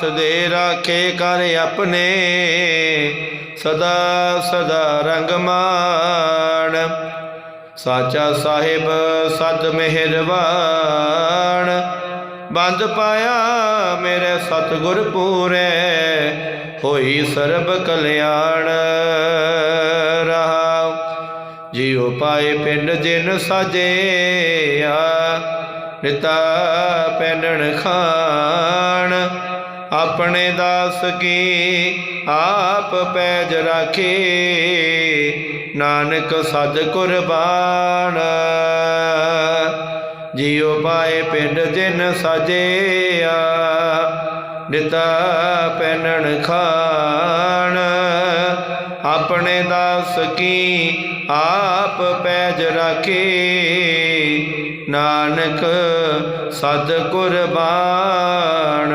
ਹਾਥ ਦੇ ਰਾਖੇ ਕਰ ਆਪਣੇ। ਸਦਾ ਸਦਾ ਰੰਗ ਮਾਣ। ਸਾਚਾ ਸਾਹਿਬ ਸਦ ਮਿਹਰਬਾਨ। ਬੰਦ ਪਾਇਆ ਮੇਰੇ ਸਤਿਗੁਰ ਪੂਰੇ, ਹੋਈ ਸਰਬ ਕਲਿਆਣ। ਰਹਾ ਜਿਉ ਪਾਏ ਪਿੰਡ ਜਿਨ ਸਾਜਿਆ। ਨਿਤਾ ਪੈਣਨ ਖਾਣ ਆਪਣੇ ਦਾਸ ਕੀ ਆਪ ਪੈਜ ਰਾਖੇ, ਨਾਨਕ ਸਦ ਕੁਰਬਾਨ। ਜਿਉ ਪਾਏ ਪਿੰਡ ਜਿਨ ਸਾਜਿਆ, ਦਿੱਤਾ ਪੈਣਨ ਖਾਣ। ਆਪਣੇ ਦਾਸ ਕੀ ਆਪ ਪੈਜ ਰਾਖੇ, ਨਾਨਕ ਸਦ ਕੁਰਬਾਨ।